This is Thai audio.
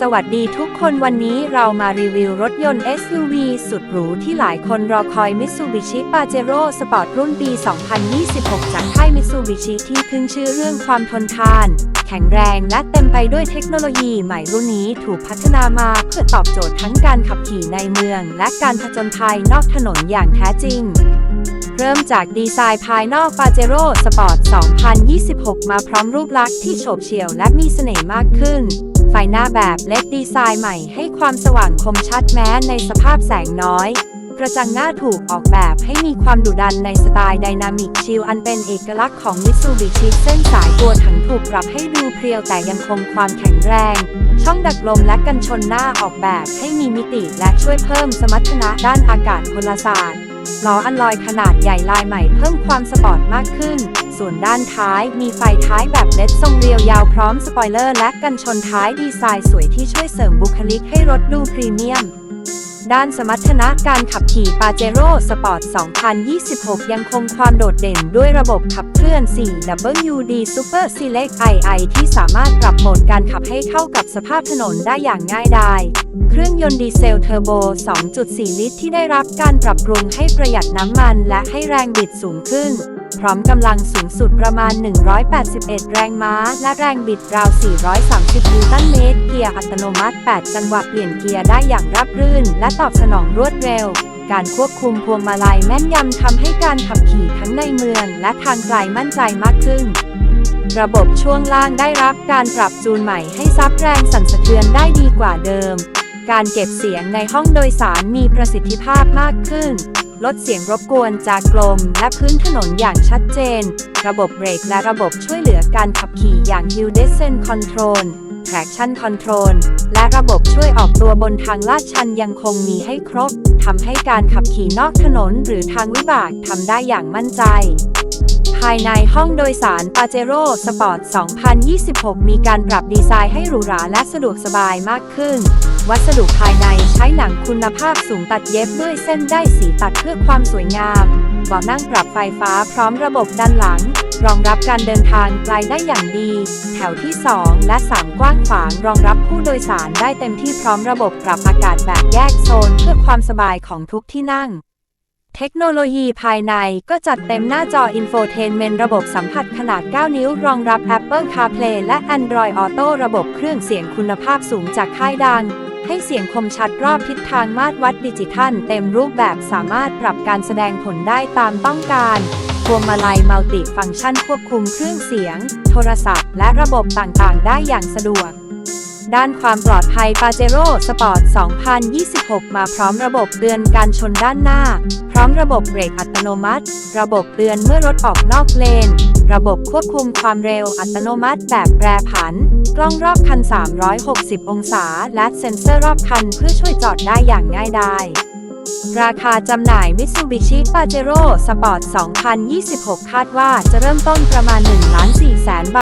สวัสดีทุกคนวันนี้เรามารีวิวรถยนต์ SUV สุดหรูที่หลายคนรอคอย Mitsubishi Pajero Sport รุ่นปี 2026 จากค่าย Mitsubishi ที่ขึ้นชื่อเรื่องความทนทาน แข็งแรงและเต็มไปด้วยเทคโนโลยีใหม่รุ่นนี้ถูกพัฒนามาเพื่อตอบโจทย์ทั้งการขับขี่ในเมือง และการผจญภัยนอกถนนอย่างแท้จริงเริ่มจากดีไซน์ภายนอก Pajero Sport 2026 มาพร้อมรูปลักษณ์ที่โฉบเฉี่ยวและมีเสน่ห์มากขึ้น ไฟหน้าแบบเล็ดดีไซน์ใหม่ให้ความสว่างคมชัดแม้ในสภาพแสงน้อยกระจังหน้าถูกออกแบบให้มีความดุดันในสไตล์ไดนามิกชิลอันเป็นเอกลักษณ์ของ Mitsubishi เส้นสายตัวถังถูกปรับให้ดูเพรียวแต่ยังคงความแข็งแรง ช่องดักลมและกันชนหน้าออกแบบให้มีมิติและช่วยเพิ่มสมรรถนะด้านอากาศพลศาสตร์ ล้ออันลอยขนาดใหญ่ลายใหม่เพิ่มความสปอร์ตมากขึ้น ส่วนด้านท้ายมีไฟท้ายแบบเล็ดทรงเรียวยาวพร้อมสปอยเลอร์และกันชนท้ายดีไซน์สวยที่ช่วยเสริมบุคลิกให้รถดูพรีเมียมด้านสมรรถนะการขับขี่ Pajero Sport 2026 ยังคงความโดดเด่นด้วยระบบขับเคลื่อน 4WD Super Select II ที่สามารถปรับโหมดการขับให้เข้ากับสภาพถนนได้อย่างง่ายดายเครื่องยนต์ดีเซลเทอร์โบ 2.4 ลิตรที่ได้รับการปรับปรุงให้ประหยัดน้ำมันและให้แรงบิดสูงขึ้น พร้อมกำลังสูงสุดประมาณ 181 แรงม้า และแรงบิดราว 430 นิวตันเมตร เกียร์อัตโนมัติ 8 จังหวะเปลี่ยนเกียร์ได้อย่างราบรื่น และตอบสนองรวดเร็ว การควบคุมพวงมาลัยแม่นยำทำให้การขับขี่ทั้งในเมือง และทางไกลมั่นใจมากขึ้นระบบช่วงล่างได้รับการปรับจูนใหม่ให้ซับแรงสั่นสะเทือนได้ดีกว่าเดิม การเก็บเสียงในห้องโดยสารมีประสิทธิภาพมากขึ้น ลดเสียงรบกวนจากลมและพื้นถนนอย่างชัดเจน ระบบเบรกและระบบช่วยเหลือการขับขี่อย่าง Hill Descent Control Traction Control และระบบช่วยออกตัวบนทางลาดชันยังคงมีให้ครบ ทำให้การขับขี่นอกถนนหรือทางวิบากทำได้อย่างมั่นใจภายในห้องโดยสาร Pajero Sport 2026 มีการปรับดีไซน์ให้หรูหราและสะดวกสบายมากขึ้น วัสดุภายในใช้หนังคุณภาพสูงตัดเย็บด้วยเส้นได้สีตัดเพื่อความสวยงามเบาะนั่งปรับไฟฟ้าพร้อมระบบด้านหลัง รองรับการเดินทางไกลได้อย่างดี แถวที่ 2 และ 3 กว้างขวางรองรับผู้โดยสารได้เต็มที่พร้อมระบบปรับอากาศแบบแยกโซนเพื่อความสบายของทุกที่นั่งเทคโนโลยีภายในก็จัดเต็มหน้าจอ Infotainment ระบบสัมผัสขนาด 9 นิ้ว รองรับ Apple CarPlay และ Android Auto ระบบเครื่องเสียงคุณภาพสูงจากค่ายดัง ให้เสียงคมชัดรอบทิศทางมาตรวัดดิจิทัล เต็มรูปแบบสามารถปรับการแสดงผลได้ตามต้องการพวงมาลัยมัลติฟังก์ชันควบคุมเครื่องเสียง โทรศัพท์ และระบบต่างๆ ได้อย่างสะดวก ด้านความปลอดภัย Pajero Sport 2026 มาพร้อมระบบเตือนการชนด้านหน้า พร้อมระบบเบรกอัตโนมัติ ระบบเตือนเมื่อรถออกนอกเลน ระบบควบคุมความเร็วอัตโนมัติแบบแปรผัน กล้องรอบคัน 360 องศา และเซ็นเซอร์รอบคันเพื่อช่วยจอดได้อย่างง่ายดายราคาจำหน่าย Mitsubishi Pajero Sport 2026 คาดว่าจะเริ่มต้นประมาณ 1 4 0 0 0 0 0 บาท